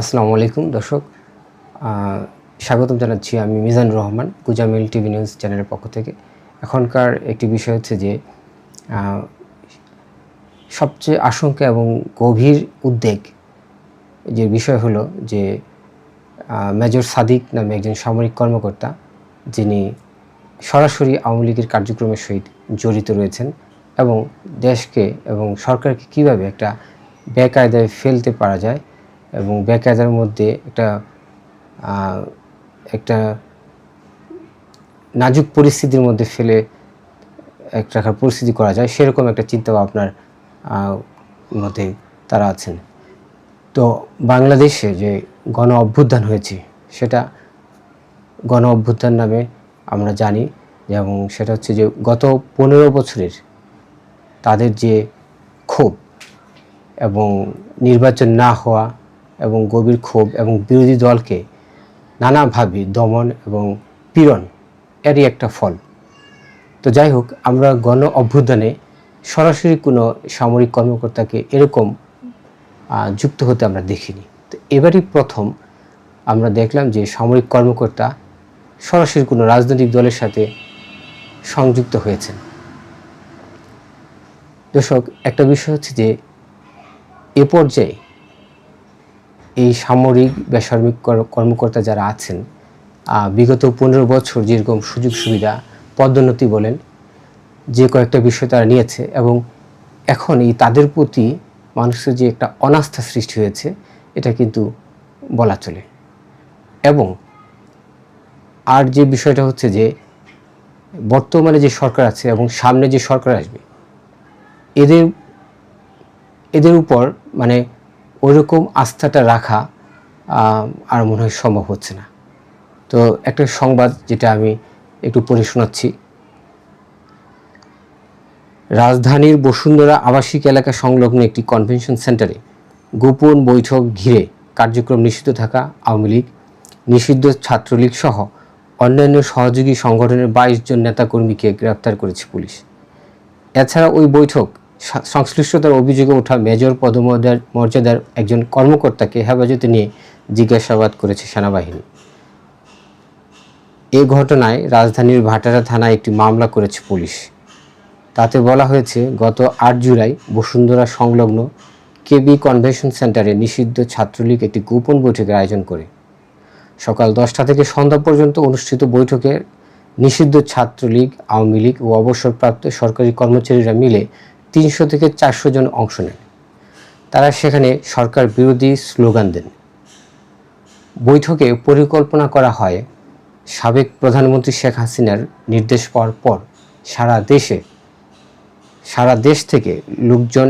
আসসালামু আলাইকুম, দর্শক। স্বাগতম জানাচ্ছি আমি মিজান রহমান, গুজামিল টিভি নিউজ চ্যানেলের পক্ষ থেকে। এখনকার একটি বিষয় হচ্ছে যে সবচেয়ে আশঙ্কা এবং গভীর উদ্বেগ যে বিষয় হলো যে মেজর সাদিক নামে একজন সামরিক কর্মকর্তা, যিনি সরাসরি আওয়ামী লীগের কার্যক্রমের সহিত জড়িত রয়েছেন এবং দেশকে এবং সরকারকে কীভাবে একটা বেকায়দায় ফেলতে পারা যায় এবং বেকায়দার মধ্যে একটা একটা নাজুক পরিস্থিতির মধ্যে ফেলে একটা রাখার পরিস্থিতি করা যায়, সেরকম একটা চিন্তা ভাবনার মধ্যে তারা আছেন। তো বাংলাদেশে যে গণ অভ্যুত্থান হয়েছে, সেটা গণ অভ্যুত্থান নামে আমরা জানি, এবং সেটা হচ্ছে যে গত পনেরো বছরের তাদের যে ক্ষোভ এবং নির্বাচন না হওয়া এবং গভীর ক্ষোভ এবং বিরোধী দলকে নানাভাবে দমন এবং পীড়ন, এরই একটা ফল। তো যাই হোক, আমরা গণ অভ্যুত্থানে সরাসরি কোনো সামরিক কর্মকর্তাকে এরকম যুক্ত হতে আমরা দেখিনি। তো এবারই প্রথম আমরা দেখলাম যে সামরিক কর্মকর্তা সরাসরি কোনো রাজনৈতিক দলের সাথে সংযুক্ত হয়েছেন। দর্শক, একটা বিষয় হচ্ছে যে এ পর্যায়ে এই সামরিক বেসামরিক কর- কর্মকর্তা যারা আছেন বিগত পনেরো বছর যেরকম সুযোগ সুবিধা, পদোন্নতি বলেন, যে কয়েকটা বিষয় তারা নিয়েছে এবং এখন এই তাদের প্রতি মানুষের যে একটা অনাস্থা সৃষ্টি হয়েছে, এটা কিন্তু বলা চলে। এবং আর যে বিষয়টা হচ্ছে যে, বর্তমানে যে সরকার আছে এবং সামনে যে সরকার আসবে, এদের এদের উপর মানে ওইরকম আস্থাটা রাখা আর মনে হয় সম্ভব হচ্ছে না। তো একটা সংবাদ যেটা আমি একটু পড়ে শোনাচ্ছি। রাজধানীর বসুন্ধরা আবাসিক এলাকা সংলগ্ন একটি কনভেনশন সেন্টারে গোপন বৈঠক ঘিরে কার্যক্রম নিষিদ্ধ থাকা আওয়ামী লীগ, নিষিদ্ধ ছাত্রলীগ সহ অন্যান্য সহযোগী সংগঠনের বাইশ জন নেতাকর্মীকে গ্রেপ্তার করেছে পুলিশ। এছাড়া ওই বৈঠক সংশ্লিষ্টতার অভিযোগে ওঠা মেজর পদমর্যাদার মর্যাদার একজন কর্মকর্তাকে হেফাজতে নিয়ে জিজ্ঞাসাবাদ করেছে সেনাবাহিনী। এ ঘটনায় রাজধানীর ভাটারা থানায় একটি মামলা করেছে পুলিশ। তাতে বলা হয়েছে, গত আট জুলাই বসুন্ধরা সংলগ্ন কেবি কনভেনশন সেন্টারে নিষিদ্ধ ছাত্রলীগ একটি গোপন বৈঠকের আয়োজন করে। সকাল দশটা থেকে সন্ধ্যা পর্যন্ত অনুষ্ঠিত বৈঠকে নিষিদ্ধ ছাত্রলীগ, আওয়ামী লীগ ও অবসরপ্রাপ্ত সরকারি কর্মচারীরা মিলে তিনশো থেকে চারশো জন অংশ নেন। তারা সেখানে সরকার বিরোধী স্লোগান দেন। বৈঠকে পরিকল্পনা করা হয়, সাবেক প্রধানমন্ত্রী শেখ হাসিনার নির্দেশ পাওয়ার পর সারা দেশে, সারা দেশ থেকে লোকজন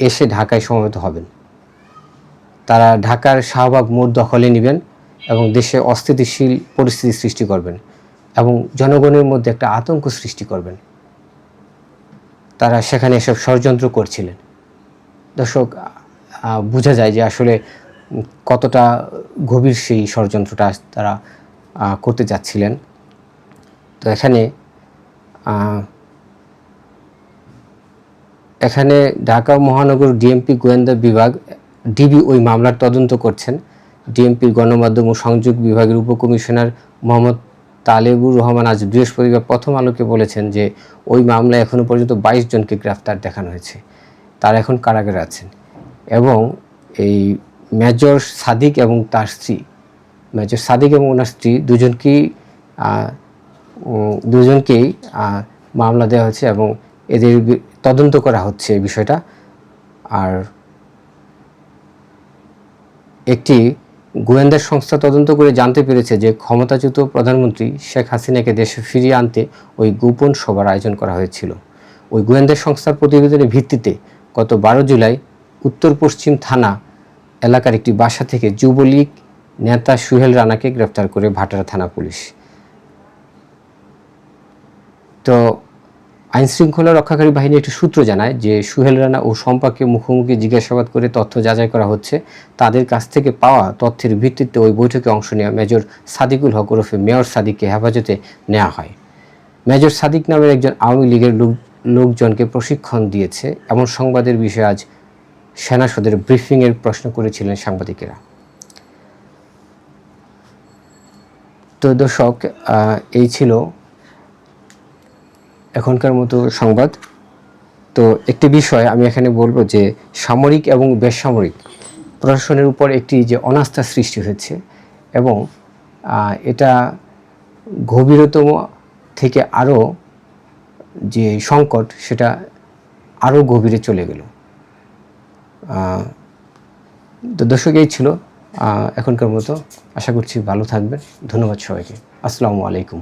এসে ঢাকায় সমবেত হবেন। তারা ঢাকার শাহবাগ মোড় দখলে নেবেন এবং দেশে অস্থিতিশীল পরিস্থিতি সৃষ্টি করবেন এবং জনগণের মধ্যে একটা আতঙ্ক সৃষ্টি করবেন। তারা সেখানে এসব ষড়যন্ত্র করছিলেন। দর্শক বোঝা যায় যে আসলে কতটা গভীর সেই ষড়যন্ত্রটা তারা করতে যাচ্ছিলেন। তো এখানে এখানে ঢাকা মহানগর ডিএমপি গোয়েন্দা বিভাগ, ডিবি ওই মামলার তদন্ত করছেন। ডিএমপির গণমাধ্যম ও সংযোগ বিভাগের উপকমিশনার মোহাম্মদ তালেবুর রহমান আজ বৃহস্পতিবার প্রথম আলোকে বলেছেন যে ওই মামলায় এখনও পর্যন্ত বাইশ জনকে গ্রেফতার দেখানো হয়েছে। তারা এখন কারাগারে আছেন। এবং এই মেজর সাদিক এবং তার স্ত্রী, মেজর সাদিক এবং ওনার স্ত্রী দুজনকেই দুজনকেই মামলা দেওয়া হয়েছে এবং এদের তদন্ত করা হচ্ছে এই বিষয়টা। আর একটি গোয়েন্দা সংস্থা তদন্ত করে জানতে পেরেছে যে ক্ষমতাচ্যুত প্রধানমন্ত্রী শেখ হাসিনাকে দেশে ফিরিয়ে আনতে ওই গোপন সভার আয়োজন করা হয়েছিল। ওই গোয়েন্দা সংস্থার প্রতিবেদনের ভিত্তিতে গত বারো জুলাই উত্তর পশ্চিম থানা এলাকার একটি বাসা থেকে যুবলীগ নেতা সুহেল রানাকে গ্রেফতার করে ভাটারা থানা পুলিশ। তো আইন শৃঙ্খলা রক্ষাকারী বাহিনী একটি সূত্র জানায় যে সুহেল রানা ও সম্পাকে মুখোমুখি জিজ্ঞাসাবাদ করে তথ্য যাচাই করা হচ্ছে। তাদের কাছ থেকে পাওয়া তথ্যের ভিত্তিতে ওই বৈঠকে অংশ নেওয়া মেজর সাদিকুল হক ওরফে মেয়র সাদিককে হেফাজতে নেওয়া হয়। মেজর সাদিক নামের একজন আওয়ামী লীগের লোক, লোকজনকে প্রশিক্ষণ দিয়েছে। এমন সংবাদের বিষয়ে আজ সেনাসদের ব্রিফিংয়ের প্রশ্ন করেছিলেন সাংবাদিকেরা। তো দর্শক এই ছিল এখনকার মতো সংবাদ। তো একটি বিষয় আমি এখানে বলব যে, সামরিক এবং বেসামরিক প্রশাসনের উপর একটি যে অনাস্থা সৃষ্টি হয়েছে এবং এটা গভীরতম থেকে আরও যে সংকট, সেটা আরও গভীরে চলে গেল। তো দর্শক, এই ছিল এখনকার মতো। আশা করছি ভালো থাকবেন। ধন্যবাদ সবাইকে। আসসালামু আলাইকুম।